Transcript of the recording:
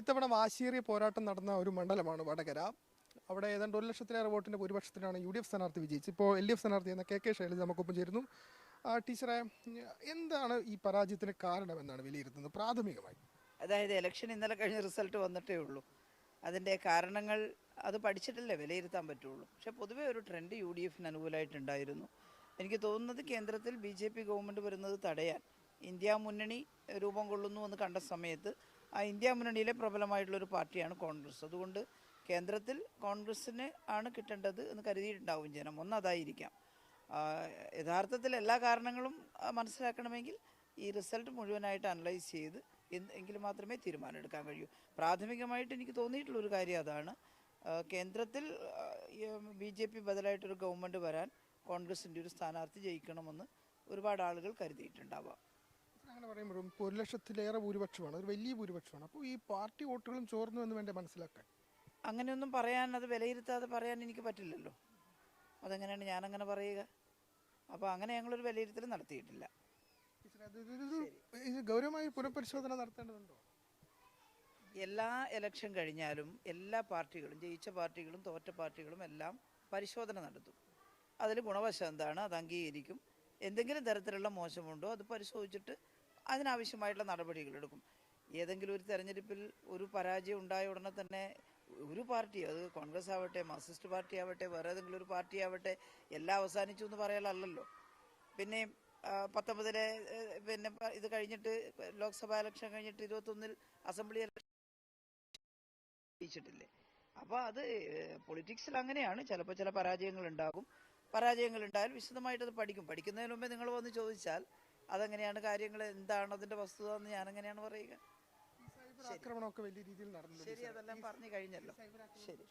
ഇത്തവണ വാശിയേറിയ പോരാട്ടം നടന്ന ഒരു മണ്ഡലമാണ് വടകര. അവിടെ ഏതാണ്ട് ഒരു ലക്ഷത്തിലേറെ വോട്ടിന്റെ ഭൂരിപക്ഷത്തിനാണ് യു ഡി എഫ് സ്ഥാനാർത്ഥി വിജയിച്ചത്. ഇപ്പോൾ എൽ ഡി എഫ് സ്ഥാനാർത്ഥി എന്ന കെ കെ ശൈലജ നമുക്കൊപ്പം ചേരുന്നു. ടീച്ചറെ എന്താണ് ഈ പരാജയത്തിന് കാരണമെന്നാണ് വിലയിരുത്തുന്നത് പ്രാഥമികമായി? അതായത് ഇലക്ഷൻ ഇന്നലെ കഴിഞ്ഞ റിസൾട്ട് വന്നിട്ടേ ഉള്ളൂ. അതിന്റെ കാരണങ്ങൾ അത് പഠിച്ചിട്ടല്ലേ വിലയിരുത്താൻ പറ്റുള്ളൂ. പക്ഷേ പൊതുവേ ഒരു ട്രെൻഡ് യു ഡി എഫിന് അനുകൂലമായിട്ടുണ്ടായിരുന്നു. എനിക്ക് തോന്നുന്നത് കേന്ദ്രത്തിൽ ബി ജെ പി ഗവൺമെന്റ് വരുന്നത് തടയാൻ ഇന്ത്യ മുന്നണി രൂപം കൊള്ളുന്നു എന്ന് കണ്ട സമയത്ത് ഇന്ത്യ മുന്നണിയിലെ പ്രബലമായിട്ടുള്ളൊരു പാർട്ടിയാണ് കോൺഗ്രസ്. അതുകൊണ്ട് കേന്ദ്രത്തിൽ കോൺഗ്രസ്സിന് ആണ് കിട്ടേണ്ടത് എന്ന് കരുതിയിട്ടുണ്ടാവും ജനം. ഒന്ന് അതായിരിക്കാം. യഥാർത്ഥത്തിൽ എല്ലാ കാരണങ്ങളും മനസ്സിലാക്കണമെങ്കിൽ ഈ റിസൾട്ട് മുഴുവനായിട്ട് അനലൈസ് ചെയ്ത് എങ്കിൽ മാത്രമേ തീരുമാനമെടുക്കാൻ കഴിയൂ. പ്രാഥമികമായിട്ട് എനിക്ക് തോന്നിയിട്ടുള്ള ഒരു കാര്യം അതാണ് കേന്ദ്രത്തിൽ ബി ജെ പി ബദലായിട്ടൊരു ഗവൺമെന്റ് വരാൻ കോൺഗ്രസിന്റെ ഒരു സ്ഥാനാർത്ഥി ജയിക്കണമെന്ന് ഒരുപാട് ആളുകൾ കരുതിയിട്ടുണ്ടാവാം. അങ്ങനെ പറയുമ്പോഴും ഒരു ലക്ഷത്തിലേറെ ഭൂരിപക്ഷമാണ് ഒരു വലിയ ഭൂരിപക്ഷമാണ്. അപ്പോൾ ഈ പാർട്ടി വോട്ടുകളും ചോർന്നു എന്ന് വേണ്ടേ മനസ്സിലാക്കാൻ? അങ്ങനെയൊന്നും പറയാൻ അത് വിലയിരുത്താതെ പറയാൻ എനിക്ക് പറ്റില്ലല്ലോ. അതെങ്ങനെയാണ് ഞാനങ്ങനെ പറയുക? അപ്പോൾ അങ്ങനെ ഞങ്ങളൊരു വിലയിരുത്തൽ നടത്തിയിട്ടില്ല. ഗൗരവമായി ഇത് പുനഃപരിശോധന നടത്തേണ്ടതുണ്ടോ? എല്ലാ ഇലക്ഷൻ കഴിഞ്ഞാലും എല്ലാ പാർട്ടികളും ജയിച്ച പാർട്ടികളും തോറ്റ പാർട്ടികളും എല്ലാം പരിശോധന നടത്തും. അതിൽ ഗുണവശം എന്താണ്? അത് അംഗീകരിക്കും. എന്തെങ്കിലും തരത്തിലുള്ള മോശമുണ്ടോ അത് പരിശോധിച്ചിട്ട് അതിനാവശ്യമായിട്ടുള്ള നടപടികൾ എടുക്കും. ഏതെങ്കിലും ഒരു തെരഞ്ഞെടുപ്പിൽ ഒരു പരാജയം ഉണ്ടായ ഉടനെ തന്നെ ഒരു പാർട്ടി അത് കോൺഗ്രസ് ആവട്ടെ മാർക്സിസ്റ്റ് പാർട്ടി ആവട്ടെ വേറെ ഏതെങ്കിലും ഒരു പാർട്ടി ആവട്ടെ എല്ലാം അവസാനിച്ചു എന്ന് പറയാനല്ലല്ലോ. പിന്നെ പത്തൊമ്പതിലെ പിന്നെ ഇത് കഴിഞ്ഞിട്ട് ലോക്സഭാ ഇലക്ഷൻ കഴിഞ്ഞിട്ട് ഇരുപത്തൊന്നിൽ അസംബ്ലി ഇലക്ഷൻ ജയിച്ചിട്ടില്ലേ? അപ്പോൾ അത് പൊളിറ്റിക്സിൽ അങ്ങനെയാണ്. ചിലപ്പോൾ ചില പരാജയങ്ങൾ ഉണ്ടാകും. പരാജയങ്ങൾ ഉണ്ടായാൽ വിശദമായിട്ട് അത് പഠിക്കും. പഠിക്കുന്നതിന് മുമ്പേ നിങ്ങൾ വന്ന് ചോദിച്ചാൽ അതെങ്ങനെയാണ് കാര്യങ്ങൾ എന്താണ് അതിന്റെ വസ്തുത എന്ന് ഞാൻ എങ്ങനെയാണ് പറയുക ആക്രമണമൊക്കെ വലിയ രീതിയിൽ നടന്നു ശരി അതെല്ലാം പറഞ്ഞു കഴിഞ്ഞല്ലോ. ശരി.